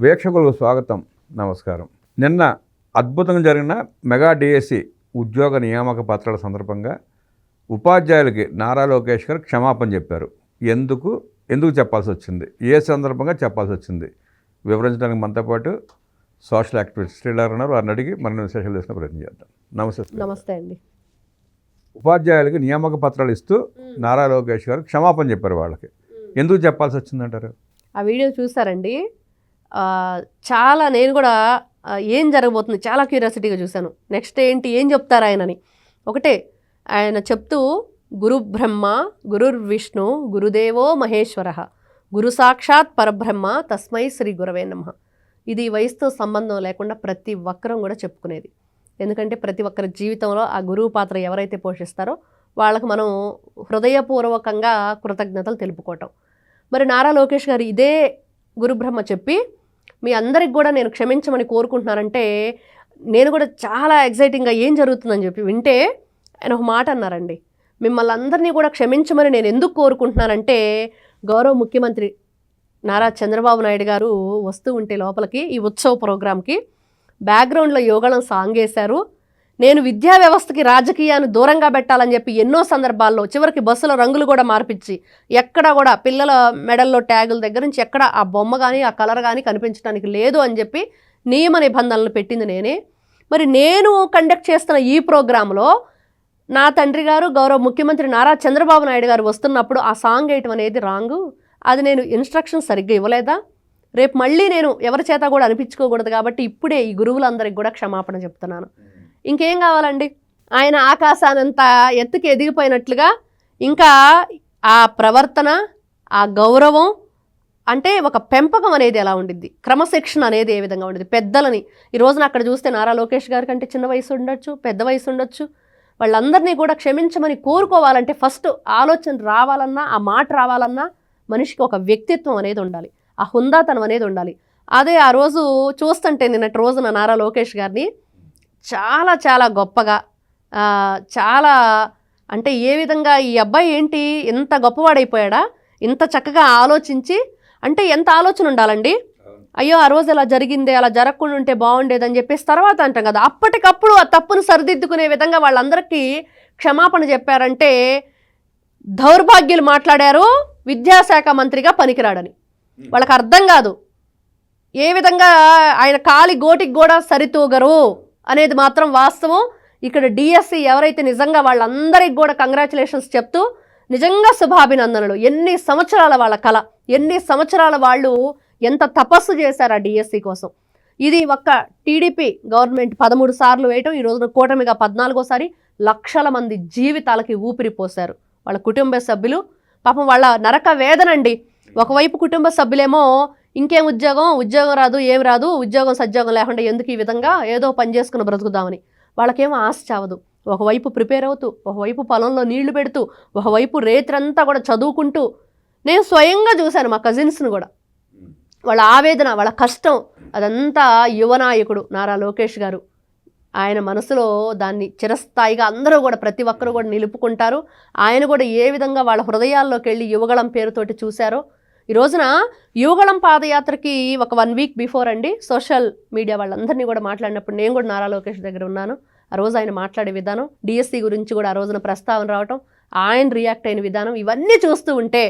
వీక్షకులకు స్వాగతం. నమస్కారం. నిన్న అద్భుతంగా జరిగిన మెగా డిఎస్సి ఉద్యోగ నియామక పత్రాల సందర్భంగా ఉపాధ్యాయులకి నారా లోకేష్ గారు క్షమాపణ చెప్పారు. ఎందుకు? ఎందుకు చెప్పాల్సి వచ్చింది? ఏ సందర్భంగా చెప్పాల్సి వచ్చింది? వివరించడానికి మనతో పాటు సోషల్ యాక్టివిస్ట్ శ్రీలార్ ఉన్నారు. వారిని అడిగి మన విశేషాలు చేసుకునే ప్రయత్నం చేద్దాం. నమస్తే. నమస్తే అండి. ఉపాధ్యాయులకి నియామక పత్రాలు ఇస్తూ నారా లోకేష్ గారు క్షమాపణ చెప్పారు వాళ్ళకి. ఎందుకు చెప్పాల్సి వచ్చిందంటారు? ఆ వీడియో చూసారండి. చాలా నేను కూడా ఏం జరగబోతుంది? చాలా క్యూరియాసిటీగా చూశాను. నెక్స్ట్ ఏంటి? ఏం చెప్తారు ఆయనని? ఒకటే ఆయన చెప్తూ గురు బ్రహ్మ గురుర్ విష్ణు గురుదేవో మహేశ్వర గురు సాక్షాత్ పరబ్రహ్మ తస్మై శ్రీ గురవే నమ. ఇది వయసుతో సంబంధం లేకుండా ప్రతి ఒక్కరం కూడా చెప్పుకునేది. ఎందుకంటే ప్రతి ఒక్కరి జీవితంలో ఆ గురువు పాత్ర ఎవరైతే పోషిస్తారో వాళ్ళకు మనం హృదయపూర్వకంగా కృతజ్ఞతలు తెలుపుకోవటం. మరి నారా లోకేష్ గారు ఇదే గురుబ్రహ్మ చెప్పి మీ అందరికి కూడా నేను క్షమించమని కోరుకుంటున్నానంటే నేను కూడా చాలా ఎగ్జైటింగ్గా ఏం జరుగుతుందని చెప్పి వింటే ఆయన ఒక మాట అన్నారండి. మిమ్మల్ని అందరినీ కూడా క్షమించమని నేను ఎందుకు కోరుకుంటున్నానంటే గౌరవ ముఖ్యమంత్రి నారా చంద్రబాబు నాయుడు గారు వస్తూ ఉంటే లోపలికి ఈ ఉత్సవ ప్రోగ్రాంకి బ్యాక్గ్రౌండ్లో యోగళం సాంగ్ వేశారు నేను విద్యా వ్యవస్థకి రాజకీయాన్ని దూరంగా పెట్టాలని చెప్పి ఎన్నో సందర్భాల్లో చివరికి బస్సుల రంగులు కూడా మార్పించి ఎక్కడ కూడా పిల్లల మెడల్లో ట్యాగుల దగ్గర నుంచి ఎక్కడ ఆ బొమ్మ కానీ ఆ కలర్ కానీ కనిపించడానికి లేదు అని చెప్పి నియమ నిబంధనలు పెట్టింది నేనే. మరి నేను కండక్ట్ చేస్తున్న ఈ ప్రోగ్రాంలో నా తండ్రి గారు గౌరవ ముఖ్యమంత్రి నారా చంద్రబాబు నాయుడు గారు వస్తున్నప్పుడు ఆ సాంగ్ వేయటం అనేది రాంగు. అది నేను ఇన్స్ట్రక్షన్ సరిగ్గా ఇవ్వలేదా? రేపు మళ్ళీ నేను ఎవరి చేత కూడా అనిపించుకోకూడదు కాబట్టి ఇప్పుడే ఈ గురువులందరికీ కూడా క్షమాపణ చెప్తున్నాను. ఇంకేం కావాలండి? ఆయన ఆకాశానంత ఎత్తుకి ఎదిగిపోయినట్లుగా ఇంకా ఆ ప్రవర్తన ఆ గౌరవం అంటే ఒక పెంపకం అనేది ఎలా ఉండిద్ది? క్రమశిక్షణ అనేది ఏ విధంగా ఉండిద్ది? పెద్దలని ఈ రోజున అక్కడ చూస్తే నారా లోకేష్ గారి కంటే చిన్న వయసు ఉండొచ్చు పెద్ద వయసు ఉండొచ్చు. వాళ్ళందరినీ కూడా క్షమించమని కోరుకోవాలంటే ఫస్ట్ ఆలోచన రావాలన్నా ఆ మాట రావాలన్నా మనిషికి ఒక వ్యక్తిత్వం అనేది ఉండాలి. ఆ హుందాతనం అనేది ఉండాలి. అదే ఆ రోజు చూస్తుంటే నిన్నటి రోజున నారా లోకేష్ గారిని చాలా చాలా గొప్పగా చాలా అంటే ఏ విధంగా ఈ అబ్బాయి ఏంటి ఇంత గొప్పవాడైపోయాడా ఇంత చక్కగా ఆలోచించి అంటే ఎంత ఆలోచన ఉండాలండి? అయ్యో ఆ రోజు అలా జరిగిందే అలా జరగకుండా ఉంటే బాగుండేదని చెప్పేసి తర్వాత అంటాం కదా. అప్పటికప్పుడు ఆ తప్పును సరిదిద్దుకునే విధంగా వాళ్ళందరికీ క్షమాపణ చెప్పారంటే దౌర్భాగ్యులు మాట్లాడారు విద్యాశాఖ మంత్రిగా పనికిరాడని. వాళ్ళకి అర్థం కాదు. ఏ విధంగా ఆయన కాలి గోటికి కూడా సరితూగరు. అనేది మాత్రం వాస్తవం. ఇక్కడ డిఎస్సి ఎవరైతే నిజంగా వాళ్ళందరికి కూడా కంగ్రాచులేషన్స్ చెప్తూ నిజంగా శుభాభినందనలు. ఎన్ని సంవత్సరాల వాళ్ళ కళ ఎన్ని సంవత్సరాల వాళ్ళు ఎంత తపస్సు చేశారు ఆ డిఎస్సి కోసం. ఇది ఒక్క టీడీపీ గవర్నమెంట్ పదమూడు సార్లు వేయటం ఈ రోజున కూటమిగా పద్నాలుగోసారి లక్షల మంది జీవితాలకి ఊపిరి పోశారు వాళ్ళ కుటుంబ సభ్యులు. పాపం వాళ్ళ నరక వేదనండి ఒకవైపు కుటుంబ సభ్యులేమో ఇంకేం ఉద్యోగం? ఉద్యోగం రాదు ఏం రాదు ఉద్యోగం సద్యోగం లేకుండా ఎందుకు ఈ విధంగా ఏదో పని చేసుకుని బ్రతుకుదామని. వాళ్ళకేమో ఆశ చావదు. ఒకవైపు ప్రిపేర్ అవుతూ ఒకవైపు పొలంలో నీళ్ళు పెడుతూ ఒకవైపు రేత్రంతా కూడా చదువుకుంటూ. నేను స్వయంగా చూశాను మా కజిన్స్ను కూడా. వాళ్ళ ఆవేదన వాళ్ళ కష్టం అదంతా యువనాయకుడు నారా లోకేష్ గారు. ఆయన మనసులో దాన్ని చిరస్థాయిగా అందరూ కూడా ప్రతి ఒక్కరు కూడా నిలుపుకుంటారు. ఆయన కూడా ఏ విధంగా వాళ్ళ హృదయాల్లోకి వెళ్ళి యువగళం పేరుతోటి చూశారో ఈ రోజున యువగళం పాదయాత్రకి ఒక వన్ వీక్ బిఫోర్ అండి. సోషల్ మీడియా వాళ్ళందరినీ కూడా మాట్లాడినప్పుడు నేను కూడా నారా లోకేష్ దగ్గర ఉన్నాను. ఆ రోజు ఆయన మాట్లాడే విధానం డిఎస్సి గురించి కూడా ఆ రోజున ప్రస్తావన రావటం ఆయన రియాక్ట్ అయిన విధానం ఇవన్నీ చూస్తూ ఉంటే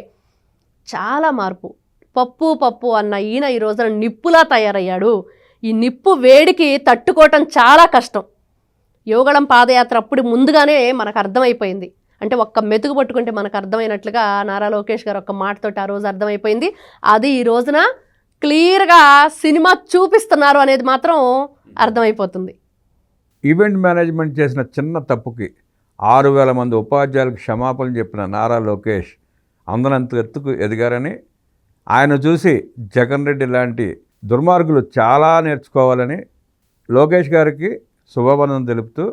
చాలా మార్పు. పప్పు పప్పు అన్న ఈయన ఈ రోజున నిప్పులా తయారయ్యాడు. ఈ నిప్పు వేడికి తట్టుకోవటం చాలా కష్టం. యోగళం పాదయాత్ర అప్పుడు ముందుగానే మనకు అర్థమైపోయింది. అంటే ఒక్క మెతుకు పట్టుకుంటే మనకు అర్థమైనట్లుగా నారా లోకేష్ గారు ఒక మాటతోటి ఆ రోజు అర్థమైపోయింది. అది ఈ రోజున క్లియర్గా సినిమా చూపిస్తున్నారు అనేది మాత్రం అర్థమైపోతుంది. ఈవెంట్ మేనేజ్మెంట్ చేసిన చిన్న తప్పుకి ఆరు వేల మంది ఉపాధ్యాయులకు క్షమాపణ చెప్పిన నారా లోకేష్ అందనంత ఎత్తుకు ఎదిగారని ఆయన చూసి జగన్ రెడ్డి లాంటి దుర్మార్గులు చాలా నేర్చుకోవాలని లోకేష్ గారికి శుభాబంధం తెలుపుతూ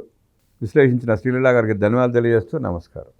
విశ్లేషించిన శ్రీలీలా గారికి ధన్యవాదాలు తెలియజేస్తూ నమస్కారం.